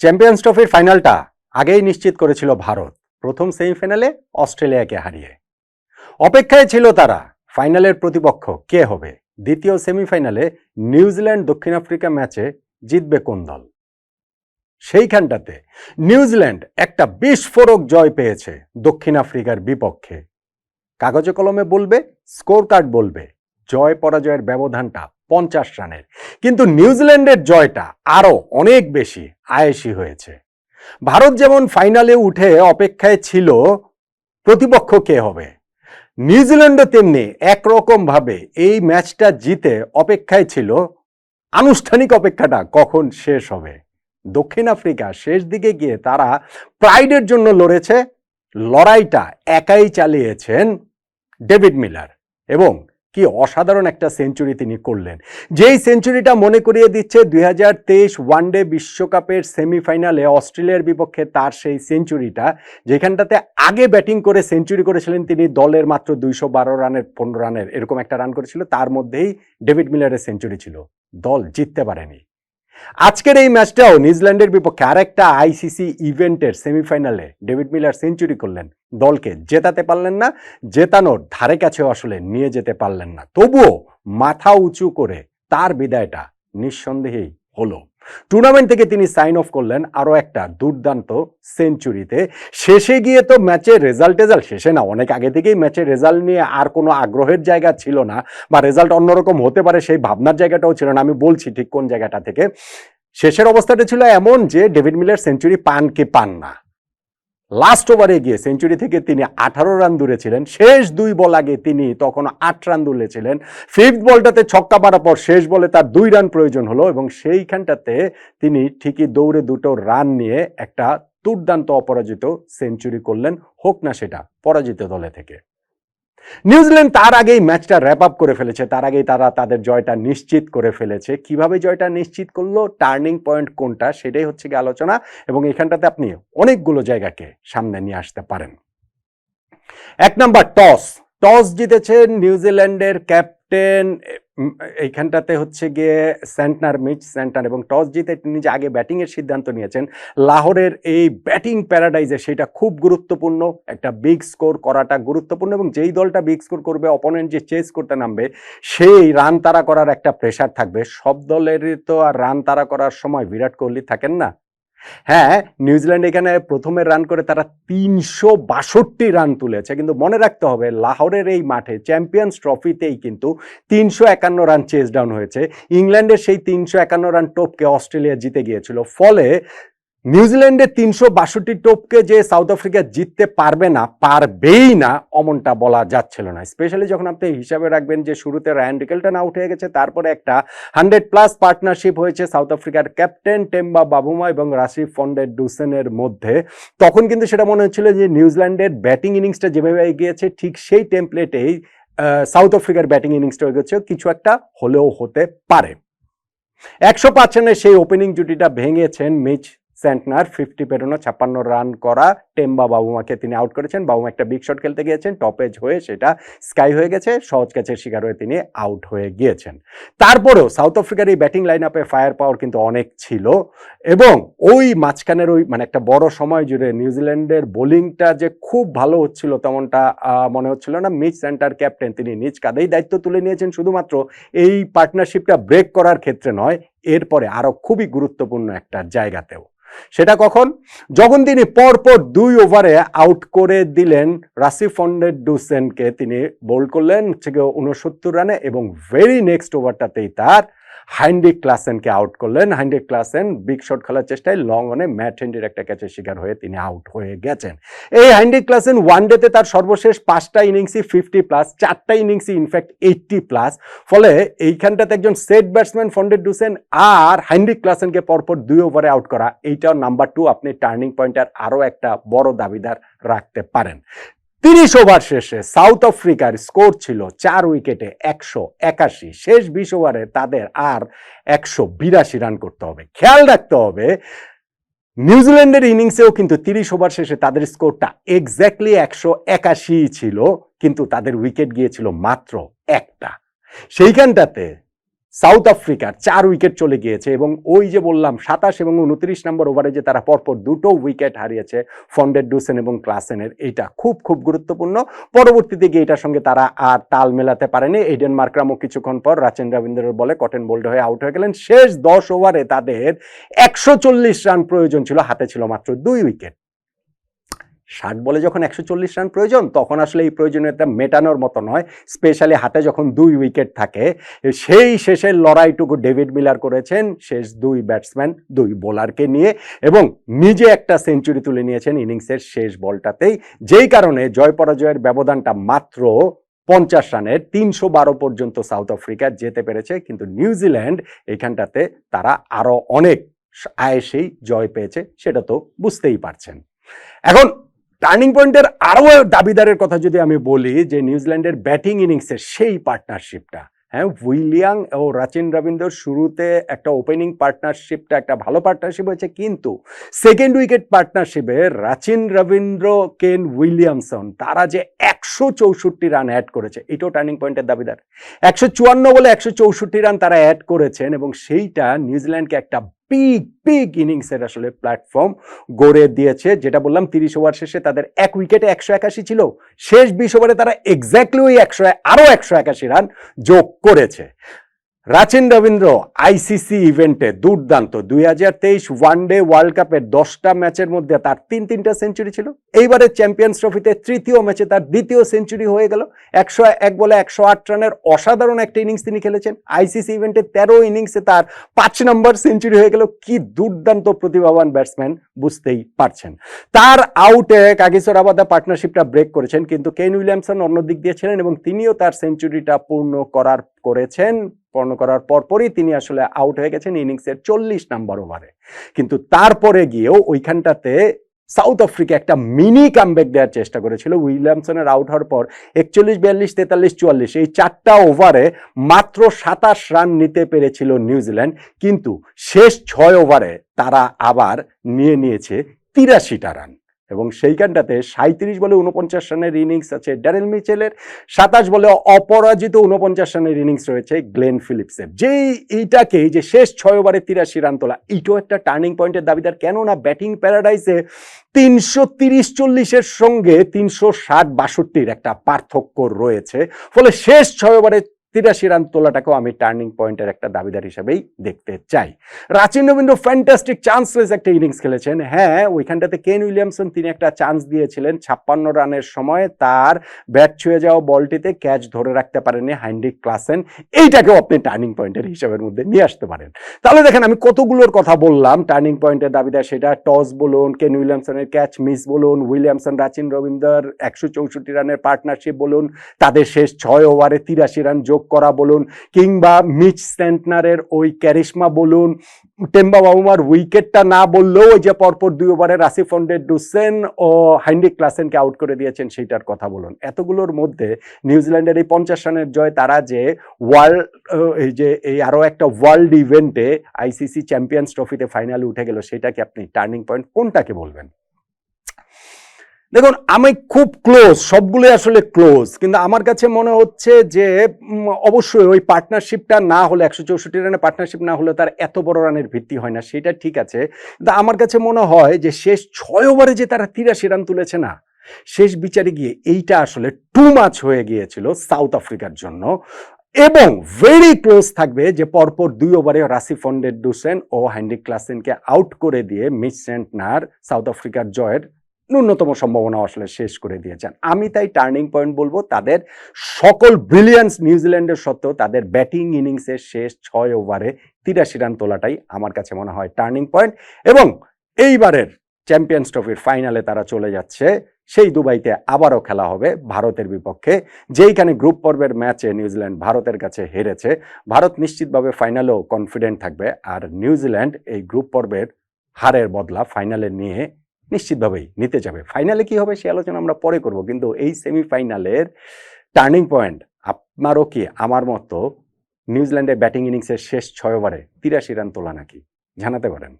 Champions ট্রফির ফাইনালটা আগেই নিশ্চিত করেছিল ভারত। প্রথম সেমিফাইনালে অস্ট্রেলিয়াকে হারিয়ে। অপেক্ষায় ছিল তারা ফাইনালের প্রতিপক্ষ কে হবে? দ্বিতীয় সেমিফাইনালে নিউজিল্যান্ড দক্ষিণ আফ্রিকা ম্যাচে জিতবে কোন দল? সেইখানটাতে নিউজিল্যান্ড একটা বিস্ফোরক জয় পেয়েছে দক্ষিণ আফ্রিকার বিপক্ষে। কাগজে কলমে বলবে স্কোর কার্ড বলবে জয় পরাজয়ের ব্যবধানটা পঞ্চাশ রানের। কিন্তু নিউজিল্যান্ডের জয়টা আরও অনেক বেশি আয়েসি হয়েছে। ভারত যেমন ফাইনালে উঠে অপেক্ষায় ছিল, প্রতিপক্ষ কে হবে? নিউজিল্যান্ডও তেমনি একরকমভাবে এই ম্যাচটা জিতে অপেক্ষায় ছিল। আনুষ্ঠানিক অপেক্ষাটা কখন শেষ হবে? দক্ষিণ আফ্রিকা শেষ দিকে গিয়ে তারা প্রাইডের জন্য লড়েছে। লড়াইটা একাই চালিয়েছেন ডেভিড মিলার এবং কি অসাধারণ একটা সেঞ্চুরি তিনি করলেন। যেই সেঞ্চুরিটা মনে করিয়ে দিচ্ছে, দুই হাজার তেইশ ওয়ানডে বিশ্বকাপের সেমিফাইনালে অস্ট্রেলিয়ার বিপক্ষে তার সেই সেঞ্চুরিটা যেখানটাতে আগে ব্যাটিং করে সেঞ্চুরি করেছিলেন তিনি দলের মাত্র দুইশো বারো রানের, পনেরো রানের, এরকম একটা রান করেছিল। তার মধ্যেই ডেভিড মিলারের সেঞ্চুরি ছিল। দল জিততে পারেনি। আজকের এই ম্যাচটাও নিউজিল্যান্ডের বিপক্ষে আরেকটা আইসিসি ইভেন্টের সেমিফাইনালে ডেভিড মিলার সেঞ্চুরি করলেন। দলকে জেতাতে পারলেন না, জেতানোর ধারে কাছেও আসলে নিয়ে যেতে পারলেন না। তবুও মাথা উঁচু করে তার বিদায়টা নিঃসন্দেহেই হলো। টুর্নামেন্ট থেকে তিনি সাইন অফ করলেন আরও একটা দুর্দান্ত সেঞ্চুরিতে। শেষে গিয়ে তো ম্যাচের রেজাল্ট টেজাল্ট শেষে না, অনেক আগে থেকেই ম্যাচের রেজাল্ট নিয়ে আর কোনো আগ্রহের জায়গা ছিল না বা রেজাল্ট অন্যরকম হতে পারে সেই ভাবনার জায়গাটাও ছিল না। আমি বলছি ঠিক কোন জায়গাটা থেকে। শেষের অবস্থাটা ছিল এমন যে ডেভিড মিলের সেঞ্চুরি পান কি পান না। লাস্ট ওভারে গিয়ে সেঞ্চুরি থেকে তিনি আঠারো রান দূরে ছিলেন। শেষ দুই বল আগে তিনি তখন আট রান দূরে ছিলেন। ফিফথ বলটাতে ছক্কা মারার পর শেষ বলে তার দুই রান প্রয়োজন হলো এবং সেইখানটাতে তিনি ঠিকই দৌড়ে দুটো রান নিয়ে একটা দুর্দান্ত অপরাজিত সেঞ্চুরি করলেন। হোক না সেটা, পরাজিত দলে থেকে। নিউজিল্যান্ড তার আগেই ম্যাচটা র্যাপ আপ করে ফেলেছে। তার আগেই তারা তাদের জয়টা নিশ্চিত করে ফেলেছে। কীভাবে জয়টা নিশ্চিত করল? টার্নিং পয়েন্ট কোনটা? সেটাই হচ্ছে গিয়ে আলোচনা এবং এখানটাতে আপনি অনেকগুলো জায়গাকে সামনে নিয়ে আসতে পারেন। এক নাম্বার টস টস জিতেছেন নিউজিল্যান্ডের ক্যাপ্টেন এইখানটাতে হচ্ছে গিয়ে সেন্টনার মিচ সেন্টার এবং টস জিতে তিনি যে আগে ব্যাটিংয়ের সিদ্ধান্ত নিয়েছেন, লাহোরের এই ব্যাটিং প্যারাডাইজে সেটা খুব গুরুত্বপূর্ণ। একটা বিগ স্কোর করাটা গুরুত্বপূর্ণ এবং যেই দলটা বিগ স্কোর করবে অপোনেন্ট যে চেস করতে নামবে, সেই রান তারা করার একটা প্রেশার থাকবে। সব দলেরই তো আর রান তারা করার সময় বিরাট কোহলি থাকেন না। হ্যাঁ নিউজিল্যান্ড এখানে প্রথমে রান করে তারা তিনশো বাষট্টি রান তুলেছে, কিন্তু মনে রাখতে হবে লাহোরের এই মাঠে চ্যাম্পিয়ন্স ট্রফিতেই কিন্তু তিনশো একান্ন রান চেস ডাউন হয়েছে। ইংল্যান্ডের সেই তিনশো একান্ন রান টোপকে অস্ট্রেলিয়া জিতে গিয়েছিল। ফলে নিউজিল্যান্ডের তিনশো বাষট্টি টোপকে যে সাউথ আফ্রিকা জিততে পারবে না, পারবেই না, অমনটা বলা যাচ্ছিল না। স্পেশালি যখন আপনি হিসাবে রাখবেন যে শুরুতে রায়ান রিকেলটন আউট হয়ে গেছে, তারপরে একটা হান্ড্রেড প্লাস পার্টনারশিপ হয়েছে সাউথ আফ্রিকার ক্যাপ্টেন টেম্বা বাবুমা এবং রাশিফ ফন্ডের ডুসেনের মধ্যে। তখন কিন্তু সেটা মনে হচ্ছিল যে নিউজিল্যান্ডের ব্যাটিং ইনিংসটা যেভাবে এগিয়েছে, ঠিক সেই টেমপ্লেটেই সাউথ আফ্রিকার ব্যাটিং ইনিংসটা হয়ে এগোচ্ছে, কিছু একটা হলেও হতে পারে। একশো পাঁচ রানের সেই ওপেনিং জুটিটা ভেঙেছেন মিচ সেন্টনার ফিফটি পেরোনো, ছাপ্পান্ন রান করা টেম্বা বাবুমাকে তিনি আউট করেছেন। বাবুমা একটা বিগ শট খেলতে গিয়েছেন টপেজ হয়ে সেটা স্কাই হয়ে গেছে, সহজ ক্যাচের শিকার হয়ে তিনি আউট হয়ে গিয়েছেন। তারপরেও সাউথ আফ্রিকার এই ব্যাটিং লাইন আপে ফায়ার পাওয়ার কিন্তু অনেক ছিল এবং ওই মাঝখানের ওই মানে একটা বড় সময় জুড়ে নিউজিল্যান্ডের বোলিংটা যে খুব ভালো হচ্ছিল তেমনটা মনে হচ্ছিল না। মিচ সেন্টার ক্যাপ্টেন তিনি নিজ কাঁধেই দায়িত্ব তুলে নিয়েছেন। শুধুমাত্র এই পার্টনারশিপটা ব্রেক করার ক্ষেত্রে নয় এরপরে আরও খুবই গুরুত্বপূর্ণ একটা জায়গাতেও। সেটা কখন? যখন তিনি পরপর দুই ওভারে আউট করে দিলেন, রাসি ফন্ডের ডুসেনকে তিনি বোল্ড করলেন, হচ্ছে উনসত্তর রানে এবং ভেরি নেক্সট ওভারটাতেই তার হাইন্ডিক ক্লাসেনকে আউট করলেন। হাইন্ডিক ক্লাসেন বিগ শট খেলার চেষ্টায় লং অনে ম্যাট হেন্ডির একটা ক্যাচের শিকার হয়ে তিনি আউট হয়ে গেছেন। এই হাইন্ডিক ক্লাসেন ওয়ান ডেতে তার সর্বশেষ পাঁচটা ইনিংসই ফিফটি প্লাস চারটা ইনিংসই ইনফ্যাক্ট এইটটি প্লাস ফলে এইখানটাতে একজন সেট ব্যাটসম্যান ফন্ডেড ডুসেন আর হাইন্ডিক ক্লাসেনকে পরপর দুই ওভারে আউট করা, এইটাও নাম্বার টু আপনি টার্নিং পয়েন্টের আরও একটা বড় দাবিদার রাখতে পারেন। তিরিশ ওভার শেষে সাউথ আফ্রিকার স্কোর ছিল চার উইকেটে একশো একাশি। শেষ বিশ ওভারে তাদের আর একশো বিরাশি রান করতে হবে। খেয়াল রাখতে হবে, নিউজিল্যান্ডের ইনিংসেও কিন্তু তিরিশ ওভার শেষে তাদের স্কোরটা এক্স্যাক্টলি একশো একাশি ছিল, কিন্তু তাদের উইকেট গিয়েছিল মাত্র একটা। সেইখানটাতে সাউথ আফ্রিকার চার উইকেট চলে গিয়েছে এবং ওই যে বললাম সাতাশ এবং উনত্রিশ নম্বর ওভারে যে তারা পরপর দুটো উইকেট হারিয়েছে ফন্ডেড ডুসেন এবং ক্লাসেনের। এইটা খুব খুব গুরুত্বপূর্ণ। পরবর্তীতে গিয়ে এটার সঙ্গে তারা আর তাল মেলাতে পারেনি। এইডেন মার্ক্রামও কিছুক্ষণ পর রাচেন রবীন্দ্রের বলে কটেন বোল্ড হয়ে আউট হয়ে গেলেন। শেষ দশ ওভারে তাদের একশো চল্লিশ রান প্রয়োজন ছিল, হাতে ছিল মাত্র দুই উইকেট। ষাট বলে যখন একশো চল্লিশ রান প্রয়োজন, তখন আসলে এই প্রয়োজনীয়তা মেটানোর মতো নয়। স্পেশালি হাতে যখন দুই উইকেট থাকে সেই শেষের লড়াইটুকু ডেভিড মিলার করেছেন। শেষ দুই ব্যাটসম্যান দুই বোলারকে নিয়ে এবং নিজে একটা সেঞ্চুরি তুলে নিয়েছেন ইনিংসের শেষ বলটাতেই। যেই কারণে জয় পরাজয়ের ব্যবধানটা মাত্র পঞ্চাশ রানের তিনশো বারো পর্যন্ত সাউথ আফ্রিকা যেতে পেরেছে। কিন্তু নিউজিল্যান্ড এখানটাতে তারা আরও অনেক আয়েসেই জয় পেয়েছে, সেটা তো বুঝতেই পারছেন। এখন টার্নিং পয়েন্টের আরও দাবিদারের কথা যদি আমি বলি, যে নিউজিল্যান্ডের ব্যাটিং ইনিংসের সেই পার্টনারশিপটা হ্যাঁ উইলিয়াং ও রাচিন রবীন্দ্র শুরুতে একটা ওপেনিং পার্টনারশিপটা, একটা ভালো পার্টনারশিপ হয়েছে, কিন্তু সেকেন্ড উইকেট পার্টনারশিপে রাচিন রবীন্দ্র, কেন উইলিয়ামসন, তারা যে একশো চৌষট্টি রান অ্যাড করেছে, এটাও টার্নিং পয়েন্টের দাবিদার। একশো চুয়ান্ন বলে একশো চৌষট্টি রান তারা অ্যাড করেছেন এবং সেইটা নিউজিল্যান্ডকে একটা পিক পিক ইনিংসের আসলে প্ল্যাটফর্ম গড়ে দিয়েছে। যেটা বললাম, তিরিশ ওভার শেষে তাদের এক উইকেটে একশো একাশি ছিল। শেষ বিশ ওভারে তারা এক্স্যাক্টলি ওই একশো আরও একশো একাশি রান যোগ করেছে। রাচিন রবীন্দ্র আইসিসি ইভেন্টে দুর্দান্ত দুই হাজার তেইশ ওয়ান ডে ওয়ার্ল্ড কাপের দশটা ম্যাচের মধ্যে তার তিন তিনটা সেঞ্চুরি ছিল। এইবারে চ্যাম্পিয়ন্স ট্রফিতে তৃতীয় ম্যাচে তার দ্বিতীয় সেঞ্চুরি হয়ে গেল। একশো এক বলে একশো আট রানের অসাধারণ একটা ইনিংস তিনি খেলেছেন। আইসিসি ইভেন্টে তেরো ইনিংসে তার পাঁচ নম্বর সেঞ্চুরি হয়ে গেল। কি দুর্দান্ত প্রতিভাবান ব্যাটসম্যান বুঝতেই পারছেন। তার আউটে কাগিসর আবাদা পার্টনারশিপটা ব্রেক করেছেন, কিন্তু কেন উইলিয়ামসন অন্য দিক দিয়ে ছিলেন এবং তিনিও তার সেঞ্চুরিটা পূর্ণ করার করেছেন। পূর্ণ করার পরপরই তিনি আসলে আউট হয়ে গেছেন ইনিংসের চল্লিশ নাম্বার ওভারে কিন্তু তারপরে গিয়েও ওইখানটাতে সাউথ আফ্রিকা একটা মিনি কামব্যাক দেওয়ার চেষ্টা করেছিল। উইলিয়ামসনের আউট হওয়ার পর একচল্লিশ, বিয়াল্লিশ, তেতাল্লিশ, চুয়াল্লিশ এই চারটা ওভারে মাত্র সাতাশ রান নিতে পেরেছিল নিউজিল্যান্ড কিন্তু শেষ ছয় ওভারে তারা আবার নিয়ে নিয়েছে তিরাশিটা রান এবং সেইখানটাতে সাঁত্রিশ বলে উনপঞ্চাশ রানের ইনিংস আছে ড্যারেল মিচেলের, সাতাশ বলে অপরাজিত উনপঞ্চাশ রানের ইনিংস রয়েছে গ্লেন ফিলিপসের। যেই এইটাকে যে শেষ ছয় ওভারে তিরাশি রান তোলা এইটাও একটা টার্নিং পয়েন্টের দাবিদার কেননা ব্যাটিং প্যারাডাইসে তিনশো তিরিশ চল্লিশের সঙ্গে তিনশো ষাট বাষট্টির একটা পার্থক্য রয়েছে। ফলে শেষ ছয় ওভারে তিরাশি রান তোলাটাকেও আমি টার্নিং পয়েন্টের একটা দাবিদার হিসেবেই দেখতে চাই। রাচিন রবীন্দ্র ফ্যান্টাস্টিক চান্সলেস একটা ইনিংস খেলেছেন। হ্যাঁ ওইখানটাতে কেন উইলিয়ামসন তিনি একটা চান্স দিয়েছিলেন ছাপ্পান্ন রানের সময়। তার ব্যাট ছুঁয়ে যাওয়া বলটিতে ক্যাচ ধরে রাখতে পারেনি হাইন্ডিক ক্লাসেন। এইটাকেও আপনি টার্নিং পয়েন্টের হিসাবের মধ্যে নিয়ে আসতে পারেন। তাহলে দেখেন, আমি কতগুলোর কথা বললাম। টার্নিং পয়েন্টের দাবিদার সেটা টস বলুন কেন উইলিয়ামসনের ক্যাচ মিস বলুন উইলিয়ামসন রাচিন রবীন্দ্র একশো চৌষট্টি রানের পার্টনারশিপ বলুন, তাদের শেষ ছয় ওভারে তিরাশি রান যোগ করা বলুন, কিংবা মিচ সেন্টনারের ওই ক্যারিশমা বলুন টেম্বা বাবুমার উইকেটটা না বললেও ওই যে পরপর দুই ওভারে রাসি ফন্ডে ডুসেন ও হাইন্ডিক ক্লাসেনকে আউট করে দিয়েছেন, সেইটার কথা বলুন। এতগুলোর মধ্যে নিউজিল্যান্ডের এই পঞ্চাশ রানের জয়, তারা যে ওয়ার্ল্ড এই যে, এই আরও একটা ওয়ার্ল্ড ইভেন্টে আইসিসি চ্যাম্পিয়ন্স ট্রফিতে ফাইনালে উঠে গেল সেটাকে আপনি টার্নিং পয়েন্ট কোনটাকে বলবেন? দেখুন, আমি খুব ক্লোজ সবগুলোই আসলে ক্লোজ কিন্তু আমার কাছে মনে হচ্ছে যে অবশ্যই ওই পার্টনারশিপটা না হলে, একশো চৌষট্টি রানের পার্টনারশিপ না হলে তার এত বড় রানের ভিত্তি হয় না, সেটা ঠিক আছে। কিন্তু আমার কাছে মনে হয় যে, শেষ ছয় ওভারে যে তারা তিরাশি রান তুলেছে না, শেষ বিচারে গিয়ে এইটা আসলে টু মাচ হয়ে গিয়েছিল সাউথ আফ্রিকার জন্য। এবং ভেরি ক্লোজ থাকবে যে, পরপর দুই ওভারে রাসি ফন্ডের ডুসেন ও হ্যান্ডি ক্লাসেনকে আউট করে দিয়ে মিস সেন্টনার সাউথ আফ্রিকার জয়ের ন্যূনতম সম্ভাবনা আসলে শেষ করে দিয়েছেন। আমি তাই টার্নিং পয়েন্ট বলব, তাদের সকল ব্রিলিয়ান্স নিউজিল্যান্ডের সত্ত্বেও তাদের ব্যাটিং ইনিংসের শেষ ছয় ওভারে তিরাশি রান তোলাটাই আমার কাছে মনে হয় টার্নিং পয়েন্ট এবং এইবারের চ্যাম্পিয়ন্স ট্রফির ফাইনালে তারা চলে যাচ্ছে, সেই দুবাইতে আবারও খেলা হবে ভারতের বিপক্ষে, যেইখানে গ্রুপ পর্বের ম্যাচে নিউজিল্যান্ড ভারতের কাছে হেরেছে। ভারত নিশ্চিতভাবে ফাইনালেও কনফিডেন্ট থাকবে, আর নিউজিল্যান্ড এই গ্রুপ পর্বের হারের বদলা ফাইনালে নিয়ে নিশ্চিতভাবেই নিতে যাবে। ফাইনালে কি হবে সে আলোচনা আমরা পরে করব, কিন্তু এই সেমিফাইনালের টার্নিং পয়েন্ট আপনারও কি, আমার মতো নিউজিল্যান্ডের ব্যাটিং ইনিংসের শেষ ছয় ওভারে তিরাশি রান তোলা নাকি? জানাতে পারেন।